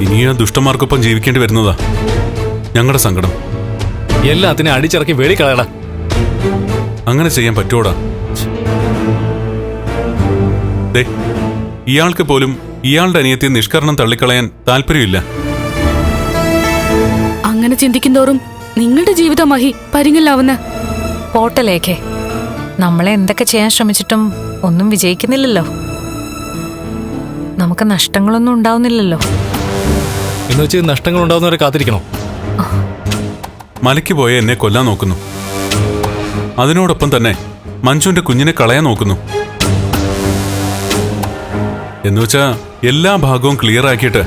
ഇനി ആ ദുഷ്ടന്മാർക്കൊപ്പം ജീവിക്കേണ്ടി വരുന്നതാ. ഞങ്ങളുടെ സങ്കടം. എല്ലാത്തിനും അടിച്ചിറക്കി വേടിക്കളയട കളയടാ. അങ്ങനെ ചെയ്യാൻ പറ്റൂടാ ദേ ഇയാൾക്ക് പോലും ഇയാളുടെ അനിയത്തെ നിഷ്കരണം തള്ളിക്കളയാൻ താല്പര്യമില്ല. അങ്ങനെ ചിന്തിക്കുന്തോറും നിങ്ങളുടെ ജീവിതം മഹി പരിങ്ങില്ലാവുന്ന പോട്ടലേക്കെ നമ്മളെ എന്തൊക്കെ ചെയ്യാൻ ശ്രമിച്ചിട്ടും ഒന്നും വിജയിക്കുന്നില്ലല്ലോ. നമുക്ക് നഷ്ടങ്ങളൊന്നും ഉണ്ടാവുന്നില്ലല്ലോ. എന്ന് വെച്ച് നഷ്ടങ്ങൾ ഉണ്ടാവുന്നവരെ കാത്തിരിക്കണോ? മലയ്ക്ക് പോയ എന്നെ കൊല്ലാൻ നോക്കുന്നു. അതിനോടൊപ്പം തന്നെ മഞ്ജുവിന്റെ കുഞ്ഞിനെ കളയാൻ നോക്കുന്നു. എന്നുവെച്ചാ എല്ലാ ഭാഗവും ക്ലിയർ ആക്കിയിട്ട്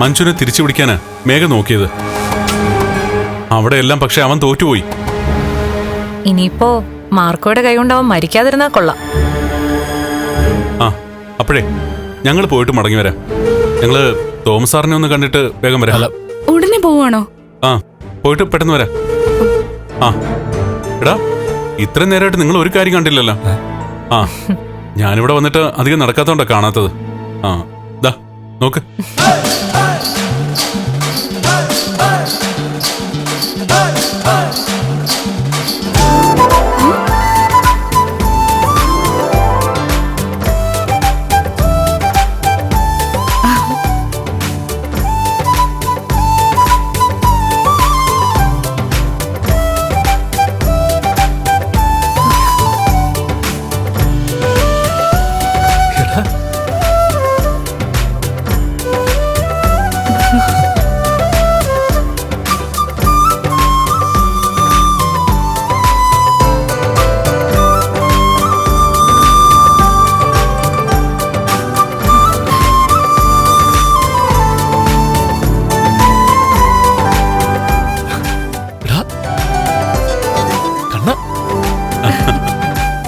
മഞ്ജുവിനെ തിരിച്ചു പിടിക്കാനാ മേഘ നോക്കിയത്. അവിടെ എല്ലാം പക്ഷെ അവൻ തോറ്റുപോയി. ഇനിയിപ്പോ മാർക്കോയുടെ കൈ കൊണ്ട് അവൻ മരിക്കാതിരുന്നാ കൊള്ളാം. ആ അപ്പോഴേ ഞങ്ങൾ പോയിട്ട് മടങ്ങി വരാം. ഞങ്ങൾ തോമസ് സാറിനെ ഒന്ന് കണ്ടിട്ട് വേഗം വരാം. ഉടനെ പോവാണോ ആ പോയിട്ട് പെട്ടെന്ന് വരാം. ആ. എടാ ഇത്ര നേരമായിട്ട് നിങ്ങൾ ഒരു കാര്യം കണ്ടില്ലല്ലോ. ആ ഞാനിവിടെ വന്നിട്ട് അധികം നടക്കാത്തോണ്ടാ കാണാത്തത്. ആ ദാ നോക്ക്.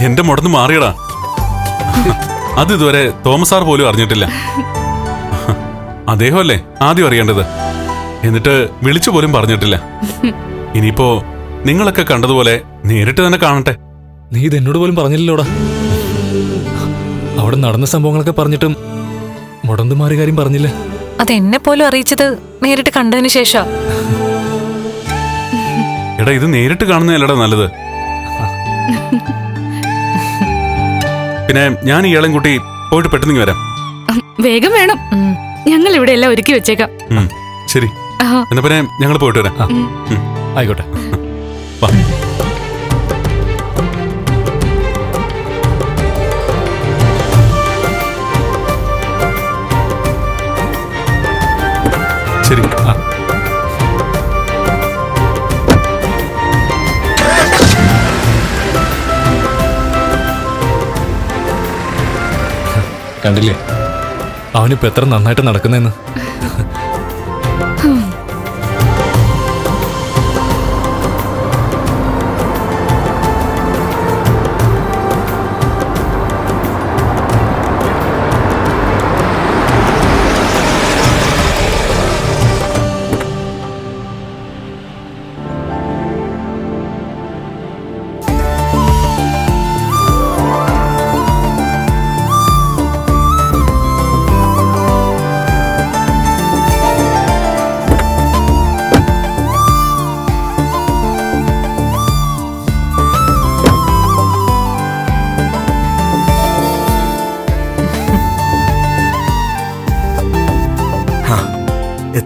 എന്റെ മുടന്ന് മാറിയടാ. അത് ഇതുവരെ തോമസ് സാർ പോലും അറിഞ്ഞിട്ടില്ല. അദ്ദേഹമല്ലേ ആദ്യം അറിയേണ്ടത്? എന്നിട്ട് വിളിച്ചു പോലും പറഞ്ഞിട്ടില്ല. ഇനിയിപ്പോ നിങ്ങളൊക്കെ കണ്ടതുപോലെ നേരിട്ട് തന്നെ കാണട്ടെ. നീ ഇത് എന്നോട് പോലും പറഞ്ഞില്ലല്ലോടാ. അവിടെ നടന്ന സംഭവങ്ങളൊക്കെ പറഞ്ഞിട്ടും മുടന്തുമാറി കാര്യം പറഞ്ഞില്ല? അത് എന്നെ പോലും അറിയിച്ചത് നേരിട്ട് കണ്ടതിന് ശേഷം. എടാ ഇത് നേരിട്ട് കാണുന്നതല്ലടാ നല്ലത്. പിന്നെ ഞാൻ ഈ ഇളം കുട്ടി പോയിട്ട് പെട്ടെന്ന് വരാം. വേഗം വേണം. ഞങ്ങൾ ഇവിടെ എല്ലാം ഒരുക്കി വെച്ചേക്കാം. ശരി. എന്നാ പിന്നെ ഞങ്ങൾ പോയിട്ട് വരാം. ആയിക്കോട്ടെ. കണ്ടില്ലേ? അവനിപ്പോ എത്ര നന്നായിട്ട് നടക്കുന്നെന്ന്?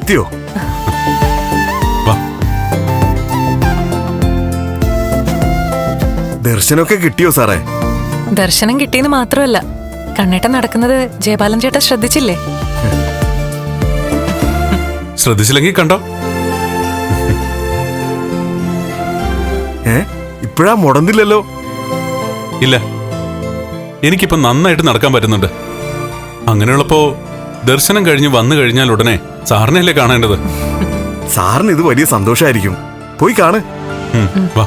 എത്തിയോ ദർശനമൊക്കെ കിട്ടിയോ സാറേ? ദർശനം കിട്ടിയെന്ന് മാത്രമല്ല കണ്ണേട്ടൻ നടക്കുന്നത് ജയപാലൻ ചേട്ടൻ ശ്രദ്ധിച്ചില്ലേ? ശ്രദ്ധിച്ചില്ലെങ്കിൽ കണ്ടോ? ഏ? ഇപ്പോഴാ മുടന്നില്ലല്ലോ? ഇല്ല. എനിക്കിപ്പോ നന്നായിട്ട് നടക്കാൻ പറ്റുന്നുണ്ട്. അങ്ങനെയുള്ളപ്പോ ദർശനം കഴിഞ്ഞ് വന്നു കഴിഞ്ഞാൽ ഉടനെ സാറിനെയല്ലേ കാണേണ്ടത്? സാറിന് ഇത് വലിയ സന്തോഷമായിരിക്കും പോയി കാണ്. വാ.